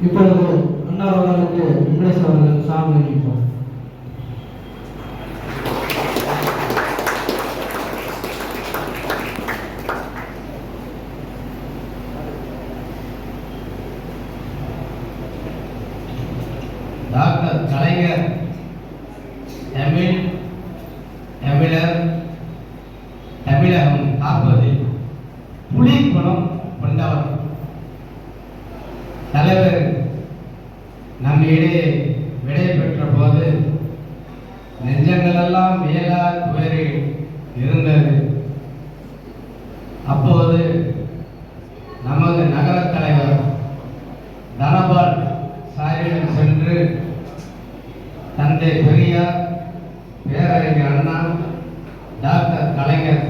இப்பொழுது அன்னார் அவர்களுக்கு வெங்கடேஷ் அவர்கள் சாமி அளிப்பார் டாக்டர் கலைஞர் தமிழ் தமிழர் நம்மிடையே விடை பெற்ற போது நெஞ்சங்களெல்லாம் மேலா துயரில் இருந்தது. அப்போது நமது நகர தலைவர் தனபால் சாரிடம் சென்று தந்தை பெரியார் பேரறிஞர் அண்ணா டாக்டர் கலைஞர்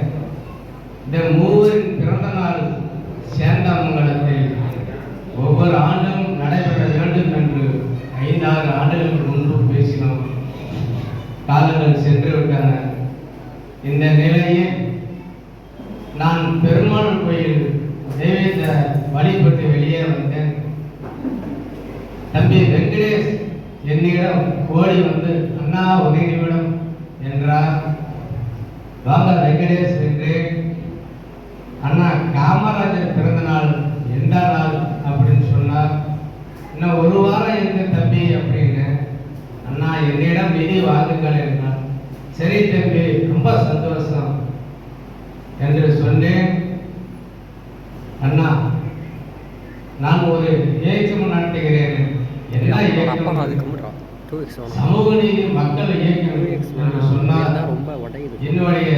இந்த மூவரின் பிறந்த நாள் சேந்தாமங்கலத்தில் ஒவ்வொரு ஆண்டும் நடைபெற வேண்டும் என்று ஐந்தாறு ஆண்டுகளுக்கு முன்பு பேசினோம். காலங்கள் சென்று விட்டன. இந்த நிலையில் நான் பெருமாள் கோயில் தேவேந்த வழிபட்டு வெளியே வந்தேன். தம்பி வெங்கடேஷ் என்னிடம் ஓடி வந்து அண்ணா ஒரு என்றார். வாங்க வெங்கடேஷ் என்று அண்ணா காமராஜர் பிறந்த நாள் எந்த நாள்? அப்படின்னு சொன்னார். இன்னும் ஒரு வாரம் இருக்கு தம்பி அப்படின்னு. அண்ணா என்னிடம் நிதி வாங்குங்கள் என்றார். சரி தம்பி ரொம்ப சந்தோஷம் என்று சொன்னேன். அண்ணா நான் ஒரு இயக்கம் நடத்துகிறேன் என்ன இயக்கம் சமூக நீதி மக்கள் இயக்கம் என்று சொன்னால் என்னுடைய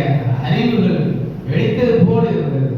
அறிவுகள் வெடித்தது போல இருந்தது.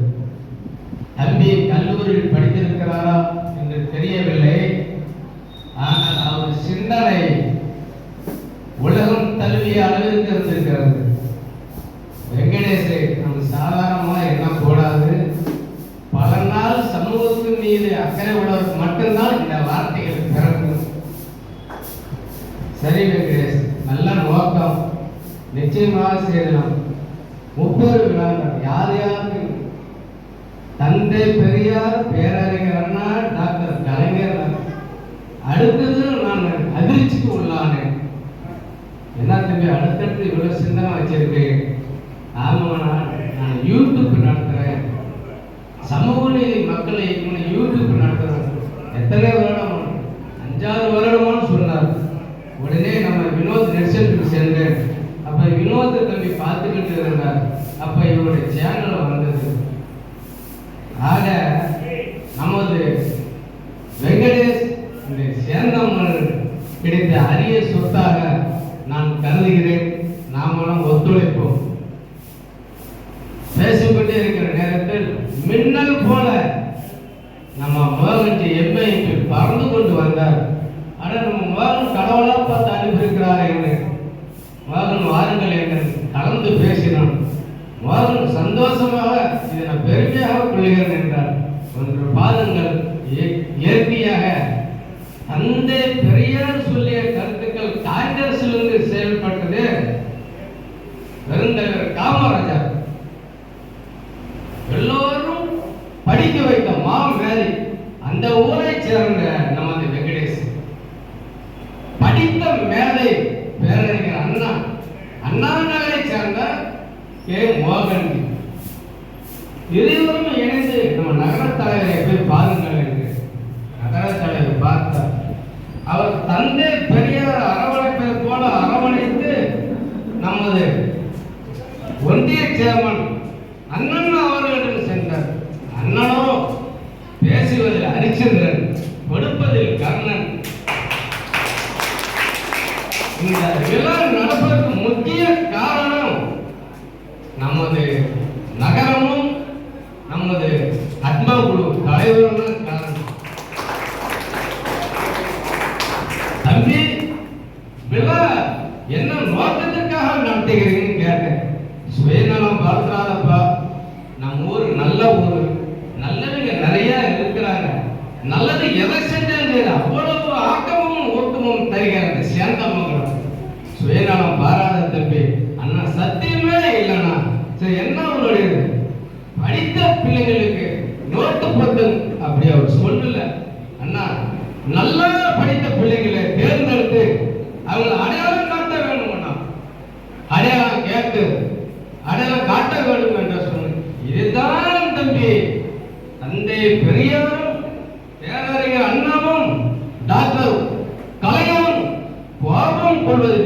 வினோத தம்பி பார்த்துக்கிட்டு இருந்தார். அப்ப இவருடைய சேனல் வந்தது. ஆக நமது வெங்கடேஷ் இந்த கிடைத்த அரிய சொத்தாக நான் கருதுகிறேன். நாமளும் ஒத்துழைப்போம். பேசிக்கொண்டே இருக்கிற நேரத்தில் மின்னல் போல நம்ம மோகன்ஜி எம்ஐக்கு பறந்து கொண்டு வந்தார். சந்தோஷமாக இதை நான் பெருமையாக கொள்கிறேன் என்றார். ஒன்று பாருங்கள் இய- இயற்கையாக தந்தை பெரியார் சொல்லிய கருத்துக்கள் காங்கிரசிலிருந்து செயல்பட்டது பெருந்தலைவர் காமராஜர் எல்லோரும் படிக்க வைத்த மா மேரி அந்த ஊரை சேர்ந்த நமது வெங்கடேஷ் படித்த மேதை பேரறிஞர் அண்ணா அண்ணா நகரை சேர்ந்த கே மோகன் இருவரும் இணைந்து நம்ம நகர தலைவரை போய் பாருங்கள் என்று நகர தலைவர் பார்த்தார். அவர் தந்தை பெரியார் அரவணைப்பதை போல அரவணைத்து நமது ஒன்றிய சேர்மன் அண்ணன் அவர்களிடம் சென்றார். அண்ணனோ பேசுவதில் ஹரிச்சந்திரன் கொடுப்பதில் கர்ணன். இந்த விழா அண்ணா நல்லா படித்த பிள்ளைகளை தேர்ந்தெடுத்து அவங்களை அடையாளம் காட்ட வேணும்னா அடையாளம் கேட்டு அடையாளம் காட்ட வேண்டும் என்று சொன்னேன். இதுதான் தம்பி. தந்தை பெரியாரும் பேரறிஞர் அண்ணாவும் டாக்டர் கலையும் கோபம் கொள்வது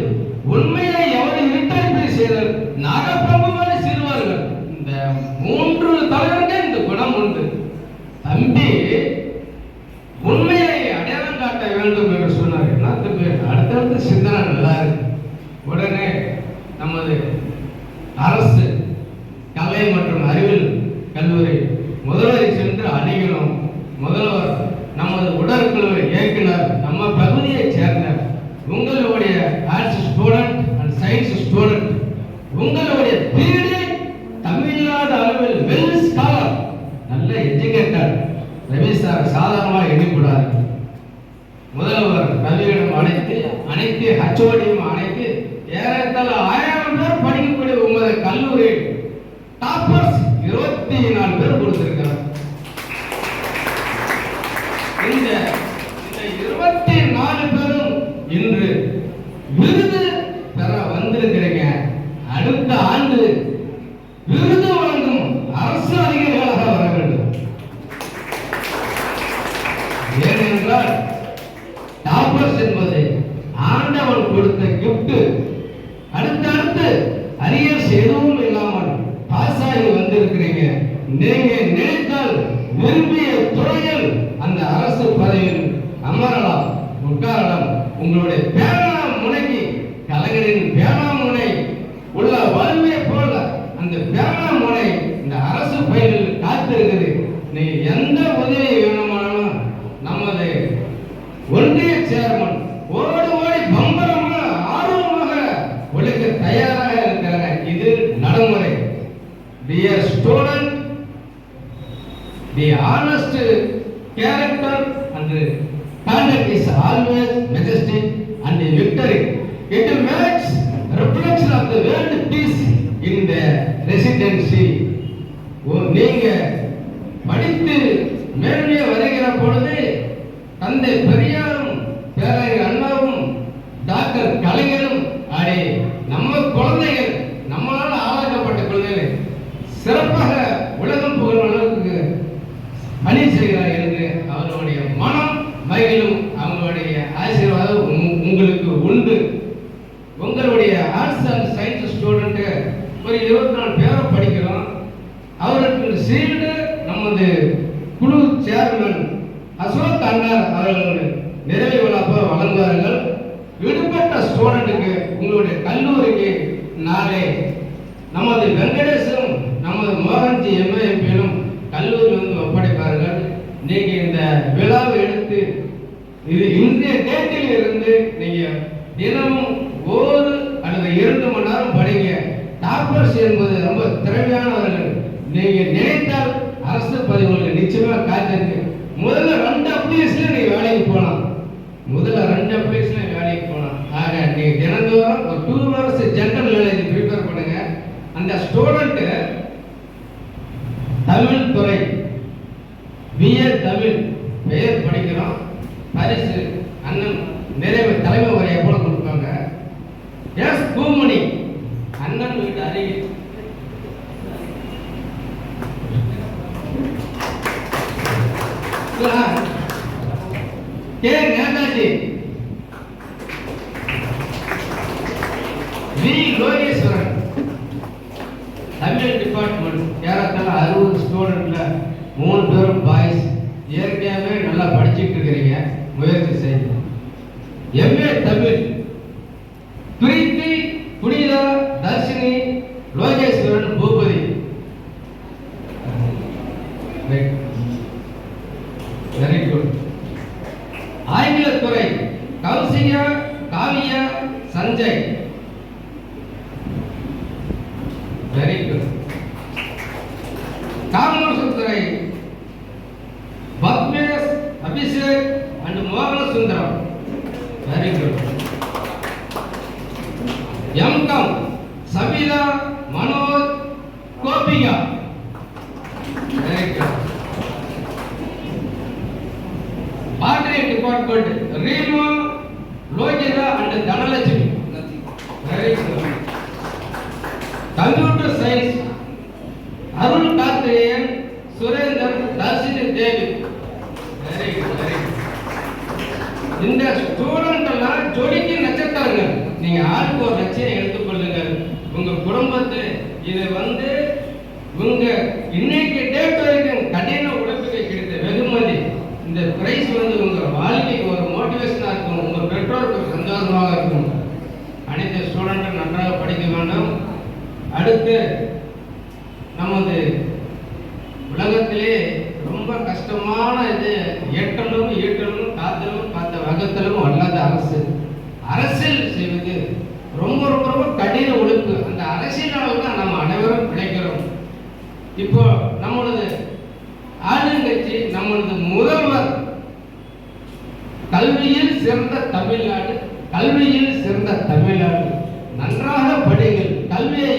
உண்மையை எவரை இருட்டடிப்பை செய்தார் நாகப்பிரபுவாக சிறுவார்கள். இந்த மூன்று தலைவர்கள் இந்த குணம் உண்டு. தம்பி உண்மையை அடையாளம் காட்ட வேண்டும் என்று சொன்னார் என்ன தம்பி அடுத்தடுத்த சிந்தனை நல்லா இருக்கு உடனே நமது அரசு கலை மற்றும் அறிவியல் கல்லூரி முதல்வரை சென்று அணுகினோம் முதல்வர் நமது உடற்குழு இயக்குனர் நம்ம பகுதியை சேர்ந்த உங்கள் நீங்க நினைத்தால் விரும்பிய துறையில் அந்த அரசு பதவியில் அமரலாம். உட்காரலாம் உங்களுடைய பேனா முனைக்கு கலைஞரின் பேனா முனை உள்ள வலிமையை போல அந்த பேனா முனை இந்த அரசு பயிரில் காத்திருக்குது. நீ எந்த உதவி வேணுமானாலும் நமது ஒன்றிய சேர்மன் ஓடு ஓடி பம்பரமாக ஆர்வமாக உழைக்க தயாராக இருக்கிறாங்க இது நடைமுறை. Dear student the honest character and conduct is always majestic and victory. It makes reflection of the world peace in the residency. ஓ, நீங்க படித்து மேலே வருகிற பொழுது தந்தை பெரியாரும் பேரறிஞர் ஒரு இருபத்தி நாலு பேரை படிக்கிறோம். அவருக்கு சீல்டு நமது குழு சேர்மன் அசோக் அண்ணார் அவர்கள் நிறைவு விழாப்ப வழங்குவார்கள். விடுபட்ட ஸ்டூடெண்ட்டுக்கு உங்களுடைய கல்லூரிக்கு நாளை நமது வெங்கடேசனும் நமது மோகன்ஜி எம்ஏஎம்பியிலும் கல்லூரி வந்து ஒப்படைப்பார்கள். நீங்க இந்த விழாவை எடுத்து இது இந்திய டேட்டில் இருந்து நீங்க தினமும் ஒரு அல்லது இரண்டு மணி நேரம் கார்பரேஷன் என்பது ரொம்ப திறமையானவர்கள். நீங்க நினைத்தால் அரசு பதிவுகளுக்கு நிச்சயமா காத்திருக்கு முதல்ல ரெண்டு அப்ளிகேஷன்ல நீங்க வேலைக்கு போகலாம் முதல்ல ரெண்டு அப்ளிகேஷன்ல வேலைக்கு போகலாம் ஆக நீங்க தினந்தோறும் ஒரு two hours general knowledge prepare பண்ணுங்க. அந்த ஸ்டோரி પ્લસ કે જ્ઞાતાજી વી લોહી వస్తుందా? వెరీ గుడ్ ఎంకం సబిల మనోజ్ కోపియ వెరీ గుడ్ బాటరీ డిపార్ట్మెంట్ రీమో లోకేద and Dhanalakshmi very good computer science Arun Athreya இவங்க இன்னைக்கு டேட் வரைக்கும் கடின உழைப்புக்கு கிடைத்த வெகுமதி. இந்த பிரைஸ் வந்து உங்க வாழ்க்கைக்கு ஒரு மோட்டிவேஷனா இருக்கும். உங்க பெற்றோருக்கு ஒரு சந்தோஷமாக இருக்கும். அனைத்து ஸ்டூடெண்ட்டும் நன்றாக படிக்க வேண்டும். அடுத்து நமது உலகத்திலே ரொம்ப கஷ்டமான இது எட்டலும் ஈட்டலும் காத்தலும் பார்த்த வகத்தலும் அல்லாத அரசு. அரசியல் செய்வது ரொம்ப ரொம்ப ரொம்ப கடின உழைப்பு. அந்த அரசியலால் தான் நம்ம அனைவரும் பிழைக்க இப்போ நம்மளது ஆளுங்கட்சி நம்மளது முதல்வர். கல்வியில் சிறந்த தமிழ்நாடு கல்வியில் சிறந்த தமிழ்நாடு. நன்றாக படிங்கள் கல்வியை